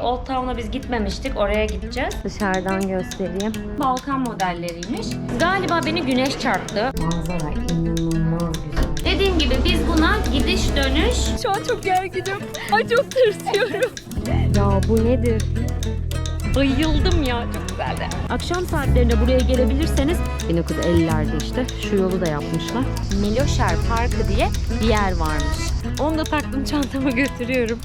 Old Town'a biz gitmemiştik. Oraya gideceğiz. Dışarıdan göstereyim. Balkan modelleriymiş. Galiba beni güneş çarptı. Manzara inanılmaz güzel. Dediğim gibi biz buna gidiş dönüş. Şu an çok gerginim. Ay çok tırsıyorum. Ya bu nedir? Bayıldım ya çok güzeldi. Akşam saatlerinde buraya gelebilirseniz 1950'lerde işte şu yolu da yapmışlar. Meloşer Parkı diye bir yer varmış. Onu da taktım çantama götürüyorum.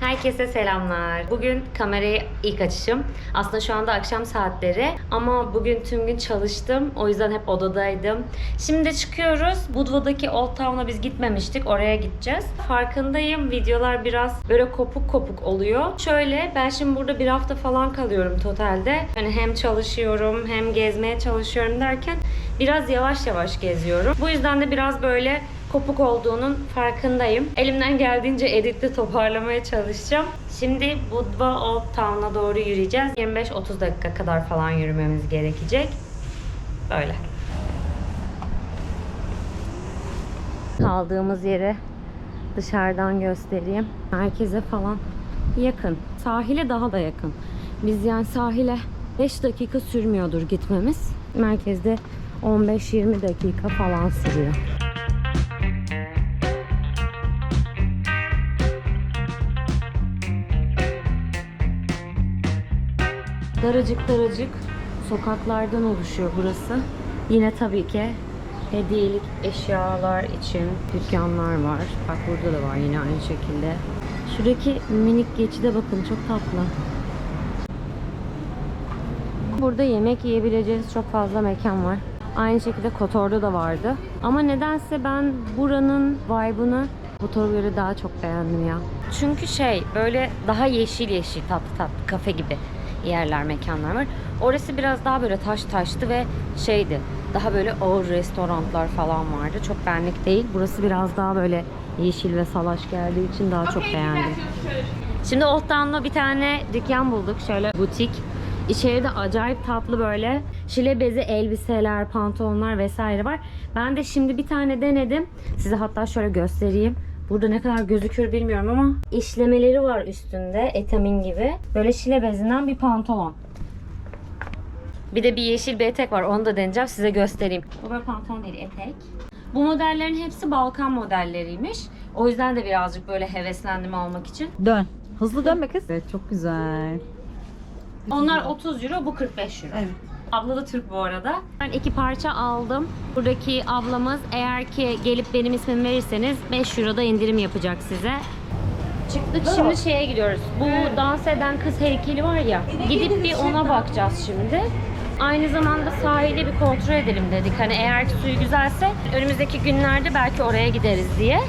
Herkese selamlar. Bugün kamerayı ilk açışım. Aslında şu anda akşam saatleri ama bugün tüm gün çalıştım. O yüzden hep odadaydım. Şimdi çıkıyoruz. Budva'daki Old Town'a biz gitmemiştik. Oraya gideceğiz. Farkındayım. Videolar biraz böyle kopuk kopuk oluyor. Şöyle ben şimdi burada bir hafta falan kalıyorum totalde. Hani hem çalışıyorum hem gezmeye çalışıyorum derken biraz yavaş yavaş geziyorum. Bu yüzden de biraz böyle kopuk olduğunun farkındayım. Elimden geldiğince editte toparlamaya çalışacağım. Şimdi Budva Old Town'a doğru yürüyeceğiz. 25-30 dakika kadar falan yürümemiz gerekecek. Böyle. Kaldığımız yeri dışarıdan göstereyim. Herkese falan yakın. Sahile daha da yakın. Biz yani sahile 5 dakika sürmüyordur gitmemiz. Merkezde 15-20 dakika falan sürüyor. Daracık daracık sokaklardan oluşuyor burası. Yine tabii ki hediyelik eşyalar için dükkanlar var. Bak burada da var yine aynı şekilde. Şuradaki minik geçide bakın çok tatlı. Burada yemek yiyebileceğiniz çok fazla mekan var. Aynı şekilde Kotor'da da vardı. Ama nedense ben buranın vibe'ını Kotor'a göre daha çok beğendim ya. Çünkü şey böyle daha yeşil yeşil tatlı tatlı kafe gibi yerler, mekanlar var. Orası biraz daha böyle taş taştı ve şeydi. Daha böyle ağır restoranlar falan vardı. Çok benlik değil. Burası biraz daha böyle yeşil ve salaş geldiği için daha çok beğendim. Şimdi Old Town'da bir tane dükkan bulduk. Şöyle butik. İçeride acayip tatlı böyle şile bezi elbiseler, pantolonlar vesaire var. Ben de şimdi bir tane denedim. Size hatta şöyle göstereyim. Burada ne kadar gözükür bilmiyorum ama işlemeleri var üstünde etamin gibi. Böyle şile bezinden bir pantolon. Bir de bir yeşil bir etek var. Onu da deneyeceğim. Size göstereyim. Bu böyle pantolon değil, etek. Bu modellerin hepsi Balkan modelleriymiş. O yüzden de birazcık böyle heveslendim almak için. Dön. Hızlı dönme kız. Evet çok güzel. Onlar 30 euro, bu 45 euro. Evet. Abla da Türk bu arada. Ben iki parça aldım. Buradaki ablamız eğer ki gelip benim ismimi verirseniz 5 euro da indirim yapacak size. Çıktık şimdi şeye gidiyoruz. Bu dans eden kız heykeli var ya. Gidip bir ona bakacağız şimdi. Aynı zamanda sahili bir kontrol edelim dedik. Hani eğer ki suyu güzelse önümüzdeki günlerde belki oraya gideriz diye.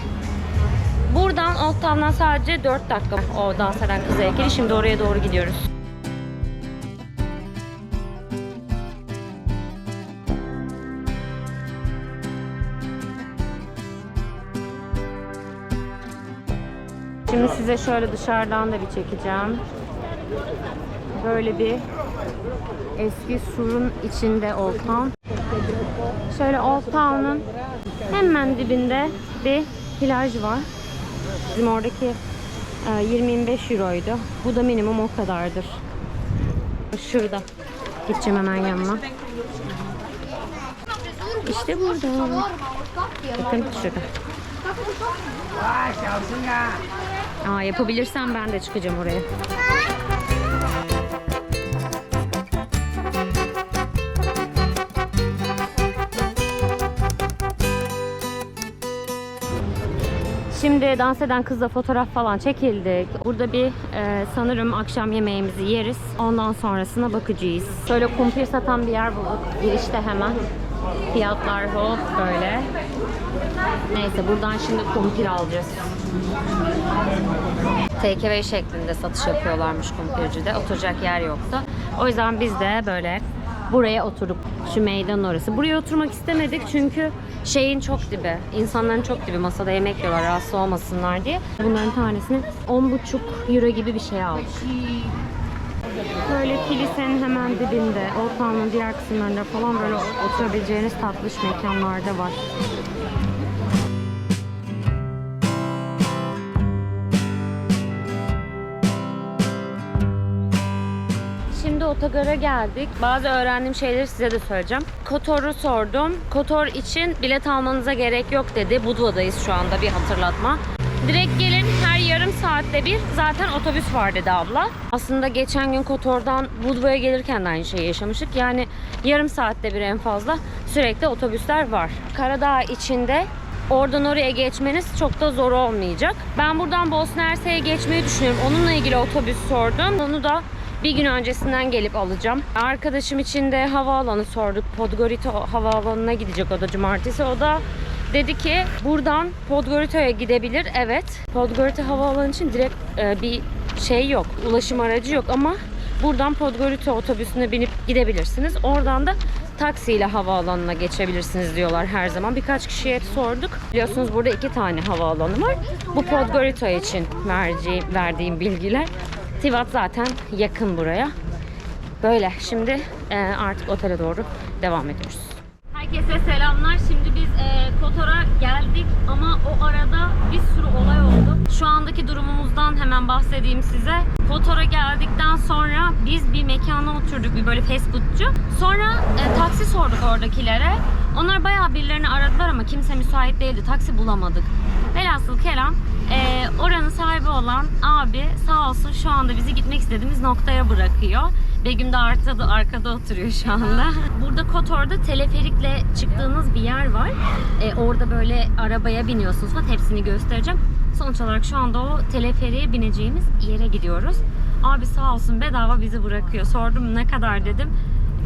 Buradan Old Town'dan sadece 4 dakika o dans eden kız heykeli. Şimdi oraya doğru gidiyoruz. Şimdi size şöyle dışarıdan da bir çekeceğim. Böyle bir eski surun içinde Old Town. Şöyle Old Town'un hemen dibinde bir plaj var. Bizim oradaki e, 20-25 euroydu. Bu da minimum o kadardır. Şurada. Gideceğim hemen yanına. İşte burada. Bakın şurada. Aa, yapabilirsem ben de çıkacağım oraya. Şimdi dans eden kızla fotoğraf falan çekildik. Burada bir e, sanırım akşam yemeğimizi yeriz. Ondan sonrasına bakacağız. Şöyle kumpir satan bir yer bulduk. Girişte hemen. Fiyatlar hop böyle. Neyse buradan şimdi kumpir alacağız. Takeaway şeklinde satış yapıyorlarmış kumpircide. Oturacak yer yoktu. O yüzden biz de böyle buraya oturduk. Şu meydan orası. Buraya oturmak istemedik çünkü şeyin çok dibi. insanların çok dibi. Masada yemek yiyorlar rahatsız olmasınlar diye. Bunların tanesini 10,5 euro gibi bir şey aldık. Böyle kilisenin hemen dibinde, Old Town'un diğer kısımlarında falan böyle oturabileceğiniz tatlış mekanlar da var. Otogara geldik. Bazı öğrendiğim şeyleri size de söyleyeceğim. Kotor'u sordum. Kotor için bilet almanıza gerek yok dedi. Budva'dayız şu anda bir hatırlatma. Direkt gelin her yarım saatte bir zaten otobüs var dedi abla. Aslında geçen gün Kotor'dan Budva'ya gelirken de aynı şeyi yaşamıştık. Yani yarım saatte bir en fazla sürekli otobüsler var. Karadağ içinde Oradan oraya geçmeniz çok da zor olmayacak. Ben buradan Bosna Hersek'e geçmeyi düşünüyorum. Onunla ilgili otobüs sordum. Onu da bir gün öncesinden gelip alacağım. Arkadaşım için de havaalanı sorduk. Podgorica havaalanına gidecek o da cumartesi. O da dedi ki buradan Podgorica'ya gidebilir. Evet. Podgorica havaalanı için direkt e, bir şey yok. Ulaşım aracı yok ama buradan Podgorica otobüsüne binip gidebilirsiniz. Oradan da taksiyle havaalanına geçebilirsiniz diyorlar her zaman. Birkaç kişiye sorduk. Biliyorsunuz burada iki tane havaalanı var. Bu Podgorica için verdiğim bilgiler. Tivat zaten yakın buraya. Böyle şimdi e, artık otele doğru devam ediyoruz. Herkese selamlar. Şimdi biz e, Kotor'a geldik ama o arada bir sürü olay oldu. Şu andaki durumumuzdan hemen bahsedeyim size. Kotor'a geldikten sonra biz bir mekana oturduk, bir böyle fast foodcu. Sonra e, taksi sorduk oradakilere. Onlar bayağı birilerini aradılar ama kimse müsait değildi. Taksi bulamadık. Velhasıl kelam e, oranın sahibi olan abi sağ olsun şu anda bizi gitmek istediğimiz noktaya bırakıyor. Begüm de arkada, arkada oturuyor şu anda. Burada Kotor'da teleferikle çıktığınız bir yer var. E, orada böyle arabaya biniyorsunuz falan hepsini göstereceğim. Sonuç olarak şu anda o teleferiğe bineceğimiz yere gidiyoruz. Abi sağ olsun bedava bizi bırakıyor. Sordum ne kadar dedim.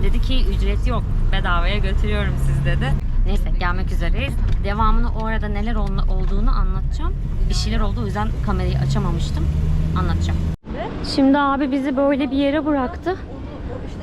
Dedi ki ücret yok. Bedavaya götürüyorum siz dedi. Neyse gelmek üzereyiz. Devamını o arada neler ol- olduğunu anlatacağım. Bir şeyler oldu o yüzden kamerayı açamamıştım. Anlatacağım. Şimdi abi bizi böyle bir yere bıraktı.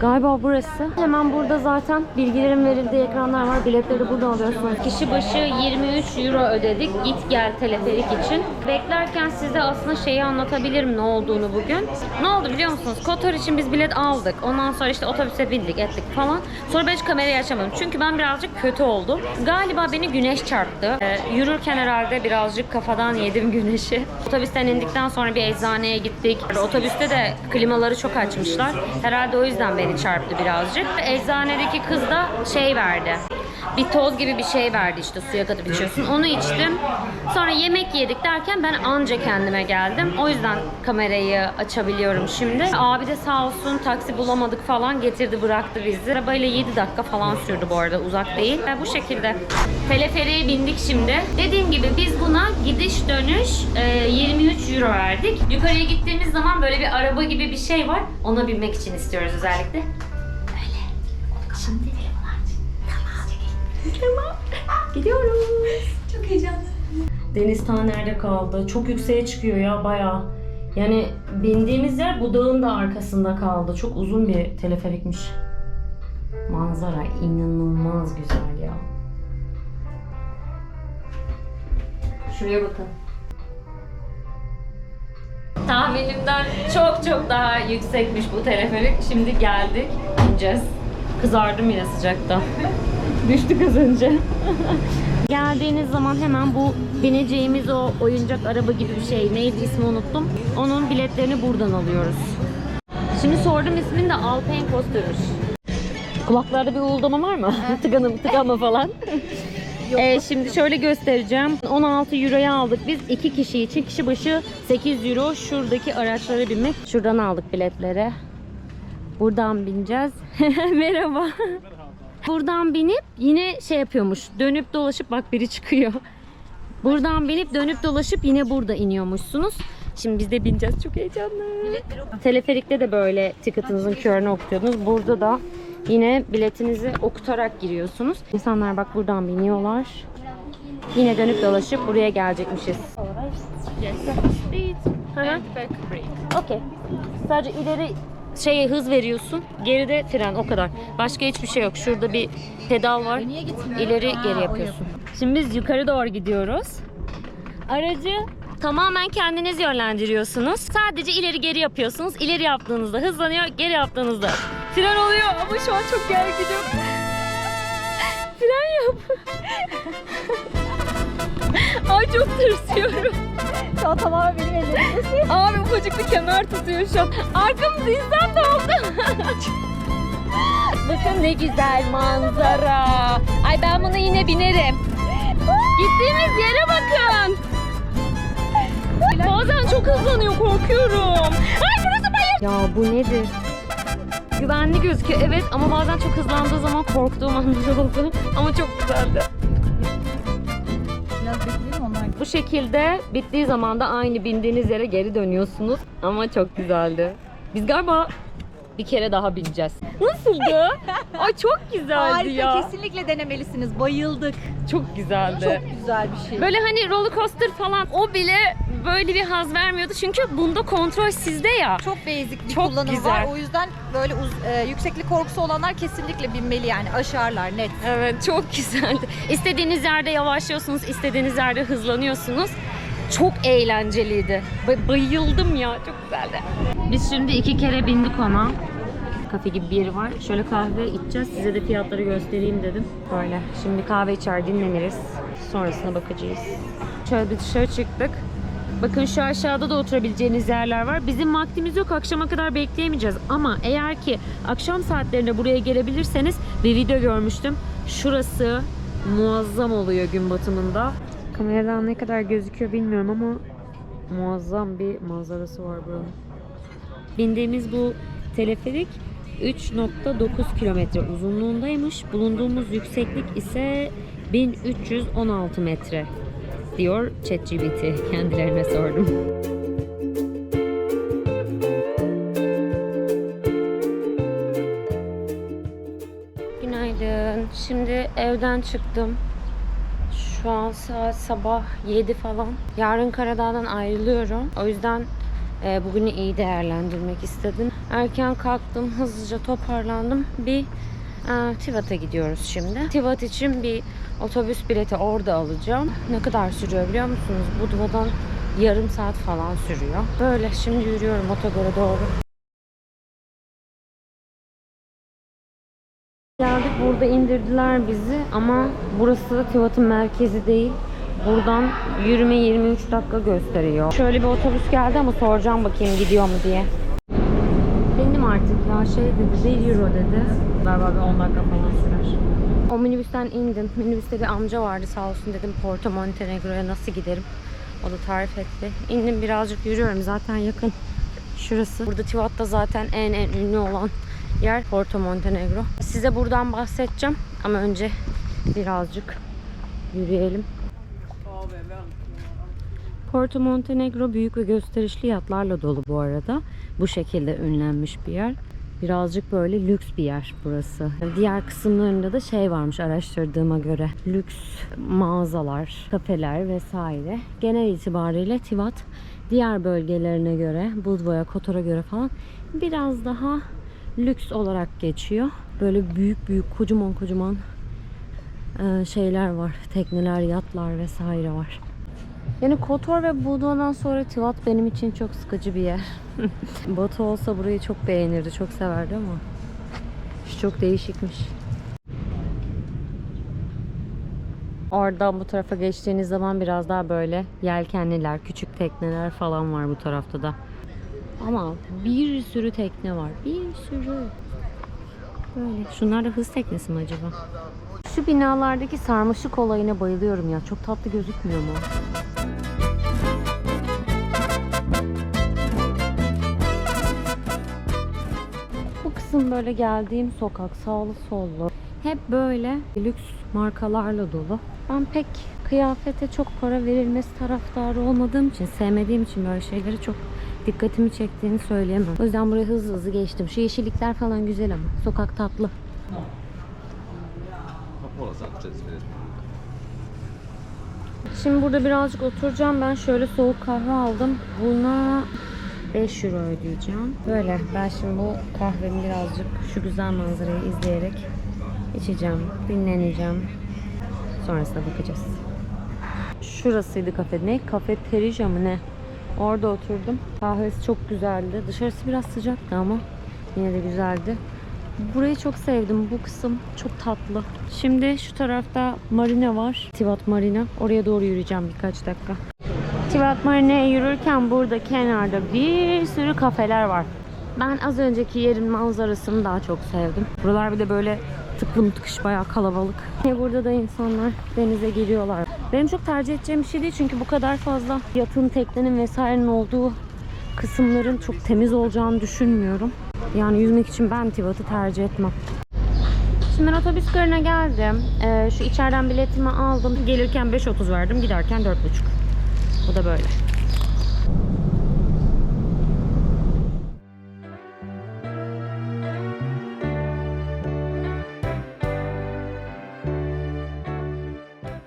Galiba burası. Hemen burada zaten bilgilerin verildiği ekranlar var. Biletleri burada alıyorsunuz. Kişi başı 23 euro ödedik. Git gel teleferik için. Beklerken size aslında şeyi anlatabilirim ne olduğunu bugün. Ne oldu biliyor musunuz? Kotor için biz bilet aldık. Ondan sonra işte otobüse bindik ettik falan. Sonra ben hiç kamerayı açamadım. Çünkü ben birazcık kötü oldum. Galiba beni güneş çarptı. Ee, yürürken herhalde birazcık kafadan yedim güneşi. Otobüsten indikten sonra bir eczaneye gittik. Otobüste de klimaları çok açmışlar. Herhalde o yüzden beni çarptı birazcık. Eczanedeki kız da şey verdi. Bir toz gibi bir şey verdi işte suya katıp içiyorsun. Onu içtim. Sonra yemek yedik derken ben anca kendime geldim. O yüzden kamerayı açabiliyorum şimdi. Abi de sağ olsun taksi bulamadık falan getirdi bıraktı bizi. Arabayla 7 dakika falan sürdü bu arada uzak değil. Ve bu şekilde teleferiğe bindik şimdi. Dediğim gibi biz buna gidiş dönüş e, 23 euro verdik. Yukarıya gittiğimiz zaman böyle bir araba gibi bir şey var. Ona binmek için istiyoruz özellikle. Öyle. Şimdi Tamam. Gidiyoruz. Çok heyecanlı. Deniz ta nerede kaldı? Çok yükseğe çıkıyor ya bayağı. Yani bindiğimiz yer bu dağın da arkasında kaldı. Çok uzun bir teleferikmiş. Manzara inanılmaz güzel ya. Şuraya bakın. Tahminimden çok çok daha yüksekmiş bu teleferik. Şimdi geldik. İneceğiz. Kızardım yine sıcakta. Düştük az önce. Geldiğiniz zaman hemen bu bineceğimiz o oyuncak araba gibi bir şey neydi ismi unuttum. Onun biletlerini buradan alıyoruz. Şimdi sordum ismini de Alpine Coaster'mış. Kulaklarda bir uğuldama var mı? Tıkanım, tıkanma falan. Ee, şimdi şöyle göstereceğim. 16 euroya aldık biz iki kişi için. Kişi başı 8 euro. Şuradaki araçlara binmek. Şuradan aldık biletleri. Buradan bineceğiz. Merhaba. Buradan binip yine şey yapıyormuş. Dönüp dolaşıp bak biri çıkıyor. Buradan binip dönüp dolaşıp yine burada iniyormuşsunuz. Şimdi biz de bineceğiz. Çok heyecanlı. Teleferikte de böyle ticket'ınızın QR'ını okutuyordunuz. Burada da yine biletinizi okutarak giriyorsunuz. İnsanlar bak buradan biniyorlar. Yine dönüp dolaşıp buraya gelecekmişiz. Hı hı. Okey. Sadece ileri şeye hız veriyorsun. Geride fren o kadar. Başka hiçbir şey yok. Şurada bir pedal var. İleri geri yapıyorsun. Şimdi biz yukarı doğru gidiyoruz. Aracı tamamen kendiniz yönlendiriyorsunuz. Sadece ileri geri yapıyorsunuz. İleri yaptığınızda hızlanıyor, geri yaptığınızda fren oluyor. Ama şu an çok gerginim. fren yap. Ay çok tırsıyorum. Şu an tamamen benim ellerimde. Abi ufacık bir kemer tutuyor şu an. Arkamızı insan da oldu. Bakın ne güzel manzara. Ay ben buna yine binerim. Gittiğimiz yere bakın. Bazen çok hızlanıyor korkuyorum. Ay burası bayır. Ya bu nedir? Güvenli gözüküyor evet ama bazen çok hızlandığı zaman korktuğum anlar oldu. Ama çok güzeldi. Bu şekilde bittiği zaman da aynı bindiğiniz yere geri dönüyorsunuz. Ama çok güzeldi. Biz galiba bir kere daha bineceğiz. Nasıldı? Ay çok güzeldi Harika ya. kesinlikle denemelisiniz. Bayıldık. Çok güzeldi. Çok güzel bir şey. Böyle hani roller coaster falan o bile böyle bir haz vermiyordu. Çünkü bunda kontrol sizde ya. Çok basic bir Çok kullanımı güzel. var. O yüzden böyle uz- e, yükseklik korkusu olanlar kesinlikle binmeli yani aşarlar net. Evet çok güzeldi. İstediğiniz yerde yavaşlıyorsunuz, istediğiniz yerde hızlanıyorsunuz. Çok eğlenceliydi. Ba- bayıldım ya, çok güzeldi. Biz şimdi iki kere bindik ona. Kafe gibi bir yeri var. Şöyle kahve içeceğiz. Size de fiyatları göstereyim dedim. Böyle. Şimdi kahve içer dinleniriz. Sonrasına bakacağız. Şöyle bir dışarı çıktık. Bakın şu aşağıda da oturabileceğiniz yerler var. Bizim vaktimiz yok. Akşama kadar bekleyemeyeceğiz. Ama eğer ki akşam saatlerinde buraya gelebilirseniz bir video görmüştüm. Şurası muazzam oluyor gün batımında. Kameradan ne kadar gözüküyor bilmiyorum ama muazzam bir manzarası var buranın. Bindiğimiz bu teleferik 3.9 kilometre uzunluğundaymış. Bulunduğumuz yükseklik ise 1316 metre diyor ChatGPT. Kendilerine sordum. Günaydın. Şimdi evden çıktım. Şu an saat sabah 7 falan. Yarın Karadağ'dan ayrılıyorum. O yüzden e, bugünü iyi değerlendirmek istedim. Erken kalktım, hızlıca toparlandım. Bir e, Tivat'a gidiyoruz şimdi. Tivat için bir otobüs bileti orada alacağım. Ne kadar sürüyor biliyor musunuz? Budva'dan yarım saat falan sürüyor. Böyle şimdi yürüyorum otogara doğru. Geldik burada indirdiler bizi ama burası Tivat'ın merkezi değil. Buradan yürüme 23 dakika gösteriyor. Şöyle bir otobüs geldi ama soracağım bakayım gidiyor mu diye. Artık ya şey dedi 1 euro dedi. Galiba bir 10 dakika falan sürer. O minibüsten indim. Minibüste bir amca vardı sağ olsun dedim Porto Montenegro'ya nasıl giderim. O da tarif etti. İndim birazcık yürüyorum zaten yakın. Şurası. Burada Tivat'ta zaten en en ünlü olan yer Porto Montenegro. Size buradan bahsedeceğim ama önce birazcık yürüyelim. Porto Montenegro büyük ve gösterişli yatlarla dolu bu arada. Bu şekilde ünlenmiş bir yer. Birazcık böyle lüks bir yer burası. Diğer kısımlarında da şey varmış araştırdığıma göre. Lüks mağazalar, kafeler vesaire. Genel itibariyle Tivat diğer bölgelerine göre, Budva'ya, Kotor'a göre falan biraz daha lüks olarak geçiyor. Böyle büyük büyük kocaman kocaman e, şeyler var. Tekneler, yatlar vesaire var. Yani Kotor ve Budva'dan sonra Tivat benim için çok sıkıcı bir yer. Batu olsa burayı çok beğenirdi, çok severdi ama şu çok değişikmiş. Oradan bu tarafa geçtiğiniz zaman biraz daha böyle yelkenliler, küçük tekneler falan var bu tarafta da. Ama bir sürü tekne var. Bir sürü. Böyle. Şunlar da hız teknesi mi acaba? Şu binalardaki sarmaşık olayına bayılıyorum ya. Çok tatlı gözükmüyor mu? Bu kısım böyle geldiğim sokak sağlı sollu. Hep böyle lüks markalarla dolu. Ben pek kıyafete çok para verilmesi taraftarı olmadığım için, sevmediğim için böyle şeyleri çok dikkatimi çektiğini söyleyemem. O yüzden buraya hızlı hızlı geçtim. Şu yeşillikler falan güzel ama. Sokak tatlı. Şimdi burada birazcık oturacağım. Ben şöyle soğuk kahve aldım. Buna 5 euro ödeyeceğim. Böyle ben şimdi bu kahvemi birazcık şu güzel manzarayı izleyerek içeceğim. Dinleneceğim. Sonrasında bakacağız. Şurasıydı kafe. Ne? Kafeterya mı ne? Orada oturdum. Kahvesi çok güzeldi. Dışarısı biraz sıcaktı ama yine de güzeldi. Burayı çok sevdim. Bu kısım çok tatlı. Şimdi şu tarafta marina var. Tivat Marina. Oraya doğru yürüyeceğim birkaç dakika. Tivat Marina'ya yürürken burada kenarda bir sürü kafeler var. Ben az önceki yerin manzarasını daha çok sevdim. Buralar bir de böyle tıklım tıkış bayağı kalabalık. Ve burada da insanlar denize giriyorlar. Benim çok tercih edeceğim bir şey değil çünkü bu kadar fazla yatın, teknenin vesairenin olduğu kısımların çok temiz olacağını düşünmüyorum. Yani yüzmek için ben Tivat'ı tercih etmem. Şimdi otobüs garına geldim. Ee, şu içeriden biletimi aldım. Gelirken 5.30 verdim, giderken 4.30. Bu da böyle.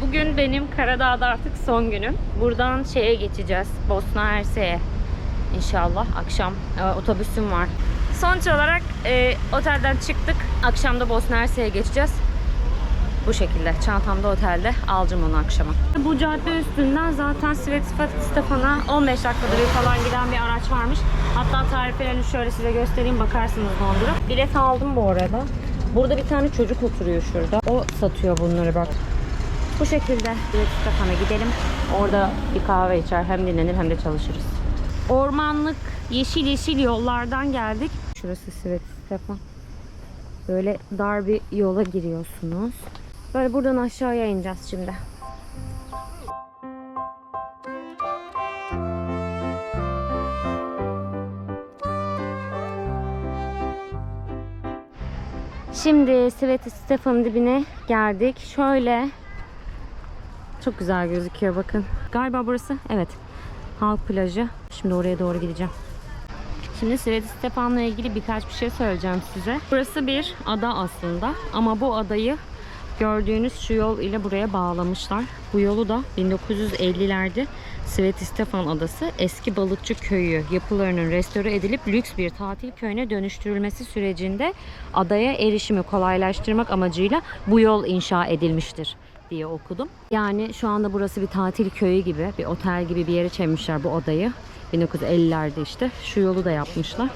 Bugün benim Karadağ'da artık son günüm. Buradan şeye geçeceğiz. Bosna Hersek'e. İnşallah akşam e, otobüsüm var. Sonuç olarak e, otelden çıktık. Akşam da Bosna Hersek'e geçeceğiz. Bu şekilde. Çantamda otelde alacağım onu akşama. Bu cadde üstünden zaten Svetska Stefan'a 15 dakikada bir falan giden bir araç varmış. Hatta tariflerini şöyle size göstereyim bakarsınız olur. Bilet aldım bu arada. Burada bir tane çocuk oturuyor şurada. O satıyor bunları bak. Bu şekilde Stefan'a gidelim. Orada bir kahve içer hem dinlenir hem de çalışırız. Ormanlık yeşil yeşil yollardan geldik. Şurası Svet Stefan. Böyle dar bir yola giriyorsunuz. Böyle buradan aşağıya ineceğiz şimdi. Şimdi Svet Stefan'ın dibine geldik. Şöyle çok güzel gözüküyor bakın. Galiba burası evet. Halk plajı. Şimdi oraya doğru gideceğim. Şimdi Svet Stefan'la ilgili birkaç bir şey söyleyeceğim size. Burası bir ada aslında ama bu adayı gördüğünüz şu yol ile buraya bağlamışlar. Bu yolu da 1950'lerde Svet Stefan Adası eski balıkçı köyü yapılarının restore edilip lüks bir tatil köyüne dönüştürülmesi sürecinde adaya erişimi kolaylaştırmak amacıyla bu yol inşa edilmiştir diye okudum. Yani şu anda burası bir tatil köyü gibi, bir otel gibi bir yere çevirmişler bu adayı. 1950'lerde işte şu yolu da yapmışlar.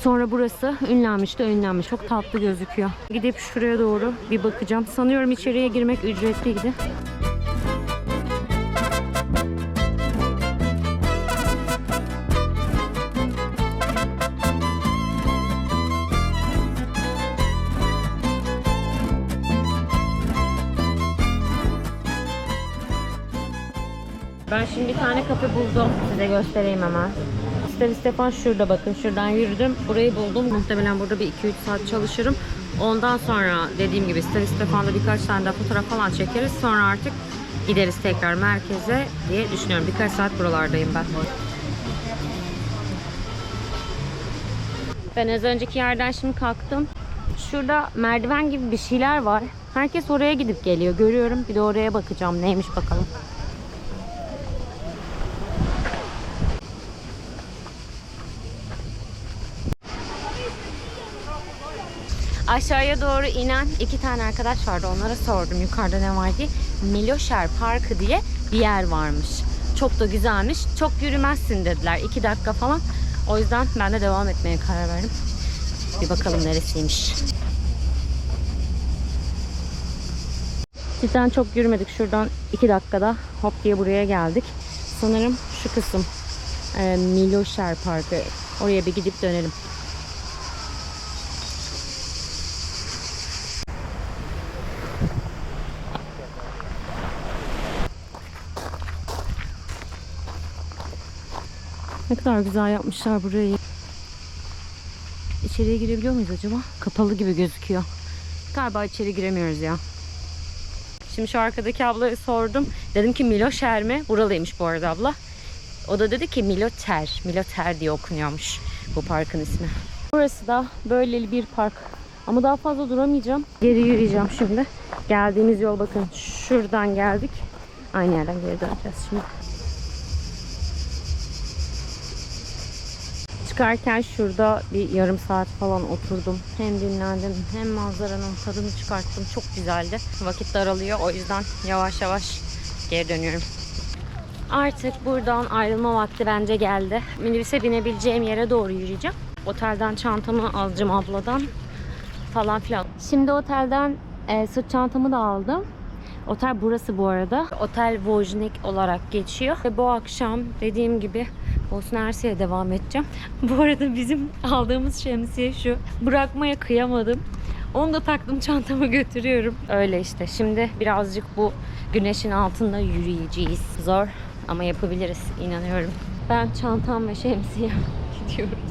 Sonra burası ünlenmiş de ünlenmiş. Çok tatlı gözüküyor. Gidip şuraya doğru bir bakacağım. Sanıyorum içeriye girmek ücretliydi. Şimdi bir tane kafe buldum. Size göstereyim hemen. Stef Stefan şurada bakın. Şuradan yürüdüm. Burayı buldum. Muhtemelen burada bir 2-3 saat çalışırım. Ondan sonra dediğim gibi Stef Stefan'da birkaç tane daha fotoğraf falan çekeriz. Sonra artık gideriz tekrar merkeze diye düşünüyorum. Birkaç saat buralardayım ben. Ben az önceki yerden şimdi kalktım. Şurada merdiven gibi bir şeyler var. Herkes oraya gidip geliyor. Görüyorum. Bir de oraya bakacağım. Neymiş bakalım. Aşağıya doğru inen iki tane arkadaş vardı. Onlara sordum yukarıda ne var diye. Miloşer Parkı diye bir yer varmış. Çok da güzelmiş. Çok yürümezsin dediler. iki dakika falan. O yüzden ben de devam etmeye karar verdim. Bir bakalım neresiymiş. Cidden çok yürümedik. Şuradan iki dakikada hop diye buraya geldik. Sanırım şu kısım. E, Miloşer Parkı. Oraya bir gidip dönelim. Ne kadar güzel yapmışlar burayı. İçeriye girebiliyor muyuz acaba? Kapalı gibi gözüküyor. Galiba içeri giremiyoruz ya. Şimdi şu arkadaki ablaya sordum. Dedim ki Miloşer mi? Buralıymış bu arada abla. O da dedi ki Miloter. Miloter diye okunuyormuş bu parkın ismi. Burası da böyle bir park. Ama daha fazla duramayacağım. Geri yürüyeceğim şimdi. Geldiğimiz yol bakın şuradan geldik. Aynı yerden geri döneceğiz şimdi. Çıkarken şurada bir yarım saat falan oturdum. Hem dinlendim hem manzaranın tadını çıkarttım. Çok güzeldi. Vakit daralıyor o yüzden yavaş yavaş geri dönüyorum. Artık buradan ayrılma vakti bence geldi. Minibüse binebileceğim yere doğru yürüyeceğim. Otelden çantamı alacağım abladan. falan filan. Şimdi otelden e, sırt çantamı da aldım. Otel burası bu arada. Otel Vojnik olarak geçiyor. Ve bu akşam dediğim gibi Bosna Hersek'e devam edeceğim. Bu arada bizim aldığımız şemsiye şu. Bırakmaya kıyamadım. Onu da taktım çantama götürüyorum. Öyle işte. Şimdi birazcık bu güneşin altında yürüyeceğiz. Zor ama yapabiliriz inanıyorum. Ben çantam ve şemsiyem gidiyoruz.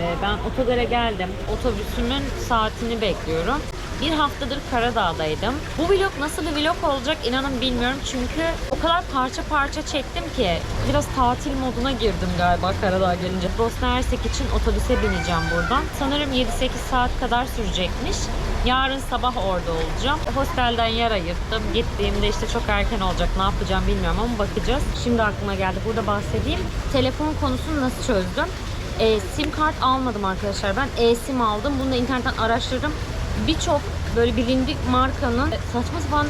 Ee, ben otogara geldim. Otobüsümün saatini bekliyorum. Bir haftadır Karadağ'daydım. Bu vlog nasıl bir vlog olacak inanın bilmiyorum. Çünkü o kadar parça parça çektim ki biraz tatil moduna girdim galiba Karadağ gelince. Bosna Hersek için otobüse bineceğim buradan. Sanırım 7-8 saat kadar sürecekmiş. Yarın sabah orada olacağım. Hostelden yer ayırttım. Gittiğimde işte çok erken olacak. Ne yapacağım bilmiyorum ama bakacağız. Şimdi aklıma geldi. Burada bahsedeyim. Telefon konusunu nasıl çözdüm? E, sim kart almadım arkadaşlar. Ben e-sim aldım. Bunu da internetten araştırdım. Birçok böyle bilindik markanın saçma sapan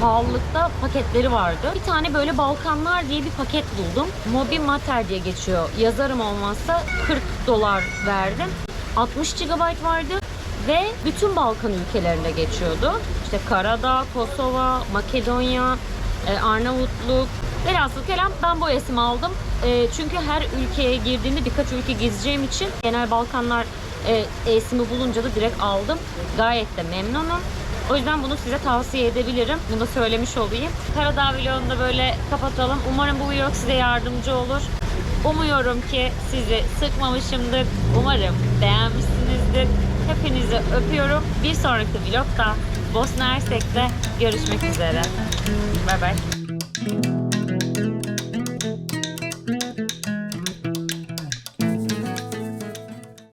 pahalılıkta paketleri vardı. Bir tane böyle Balkanlar diye bir paket buldum. Mobi Mater diye geçiyor. Yazarım olmazsa 40 dolar verdim. 60 GB vardı ve bütün Balkan ülkelerinde geçiyordu. İşte Karadağ, Kosova, Makedonya, e, Arnavutluk. Velhasıl kelam ben bu esimi aldım. E, çünkü her ülkeye girdiğimde birkaç ülke gezeceğim için genel Balkanlar e, esimi bulunca da direkt aldım. Gayet de memnunum. O yüzden bunu size tavsiye edebilirim. Bunu da söylemiş olayım. Karadağ vlogunu böyle kapatalım. Umarım bu vlog size yardımcı olur. Umuyorum ki sizi sıkmamışımdır. Umarım beğenmişsinizdir. Hepinizi öpüyorum. Bir sonraki vlogda Bosna Hersek'te görüşmek üzere. Bay bay.